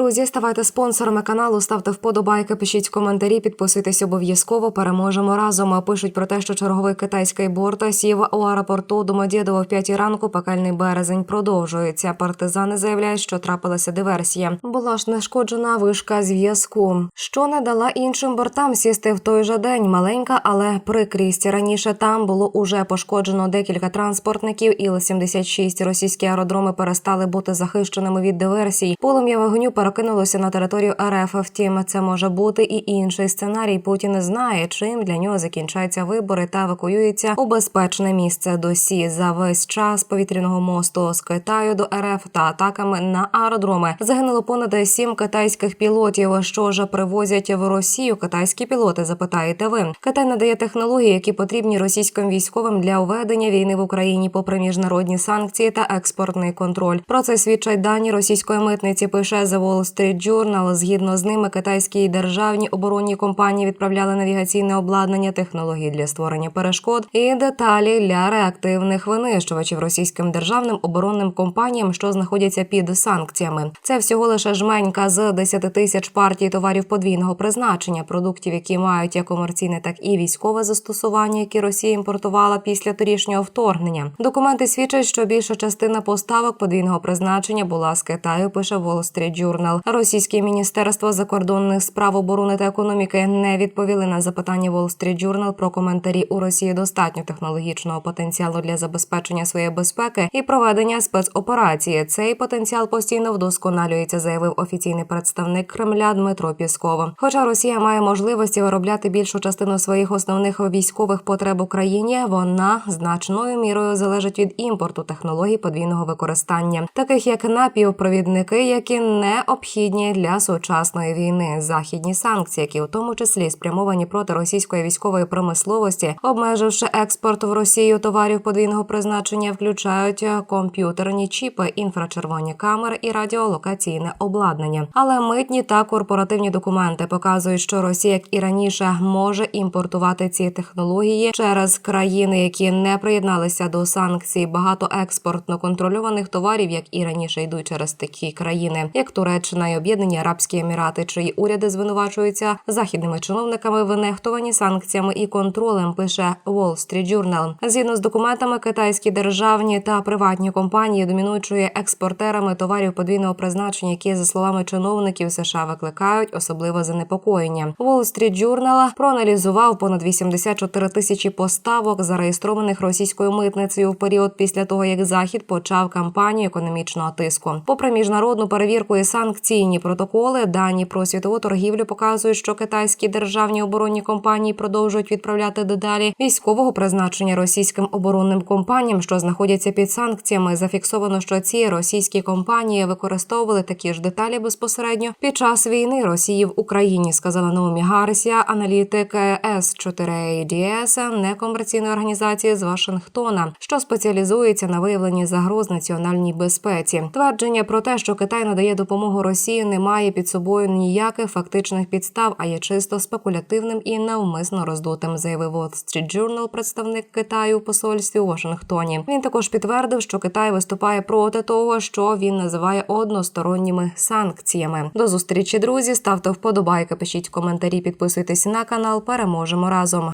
Друзі, ставайте спонсорами каналу, ставте вподобайки, пишіть коментарі, підписуйтесь обов'язково. Переможемо разом. Пишуть про те, що черговий китайський борт сів у аеропорту Домодєдово в п'ятій ранку. Пекельний березень продовжується. Партизани заявляють, що трапилася диверсія. Була ж нешкоджена вишка зв'язку, що не дала іншим бортам сісти в той же день. Маленька, але прикрість. Раніше там було уже пошкоджено декілька транспортників. Іл-76 російські аеродроми перестали бути захищеними від диверсій. Полум'я вогню перекинулося на територію РФ. Втім, це може бути і інший сценарій. Путін знає, чим для нього закінчаться вибори та евакуюється у безпечне місце досі за весь час повітряного мосту з Китаю до РФ та атаками на аеродроми. Загинуло понад сім китайських пілотів. Що ж привозять в Росію китайські пілоти? Запитаєте ви. Китай надає технології, які потрібні російським військовим для ведення війни в Україні, попри міжнародні санкції та експортний контроль. Про це свідчать дані російської митниці. Пише Wall Street Journal. Згідно з ними, китайські державні оборонні компанії відправляли навігаційне обладнання, технології для створення перешкод і деталі для реактивних винищувачів російським державним оборонним компаніям, що знаходяться під санкціями. Це всього лише жменька з 10 тисяч партій товарів подвійного призначення, продуктів, які мають як комерційне, так і військове застосування, які Росія імпортувала після торішнього вторгнення. Документи свідчать, що більша частина поставок подвійного призначення була з Китаю. Пише Wall Street Journal. Російське міністерство закордонних справ оборони та економіки не відповіли на запитання Wall Street Journal про коментарі у Росії достатньо технологічного потенціалу для забезпечення своєї безпеки і проведення спецоперації. Цей потенціал постійно вдосконалюється, заявив офіційний представник Кремля Дмитро Пісков. Хоча Росія має можливості виробляти більшу частину своїх основних військових потреб Україні, вона значною мірою залежить від імпорту технологій подвійного використання, таких як напівпровідники, які необхідні для сучасної війни. Західні санкції, які у тому числі спрямовані проти російської військової промисловості, обмеживши експорт в Росію товарів подвійного призначення, включають комп'ютерні чіпи, інфрачервоні камери і радіолокаційне обладнання. Але митні та корпоративні документи показують, що Росія, як і раніше, може імпортувати ці технології через країни, які не приєдналися до санкцій. Багато експортно контрольованих товарів, як і раніше, йдуть через такі країни, як Туреччина і Об'єднані Арабські Емірати, чиї уряди звинувачуються західними чиновниками в санкціями і контролем. Пише Wall Street Journal. Згідно з документами, китайські державні та приватні компанії домінуючої експортерами товарів подвійного призначення, які за словами чиновників США викликають особливе занепокоєння. Wall Street Journal проаналізував понад 84 тисячі поставок, зареєстрованих російською митницею в період після того, як захід почав кампанію економічного тиску. Попри міжнародну перевірку і санкційні протоколи, дані про світову торгівлю показують, що китайські державні оборонні компанії продовжують відправляти дедалі військового призначення російським оборонним компаніям, що знаходяться під санкціями. Зафіксовано, що ці російські компанії використовували такі ж деталі безпосередньо під час війни Росії в Україні. Сказала Наомі Гарсія, аналітик с 4 ads некомерційної організації з Вашингтона, що спеціалізується на виявленні загроз національній безпеці. Твердження про те, що Китай надає допомогу Росії, не має під собою ніяких фактичних підстав, а є чисто спекулятивним і навмисно роздутим, заявив Wall Street Journal, представник Китаю у посольстві у Вашингтоні. Він також підтвердив, що Китай виступає проти того, що він називає односторонніми санкціями. До зустрічі, друзі. Ставте вподобайки, пишіть коментарі, підписуйтесь на канал. Переможемо разом.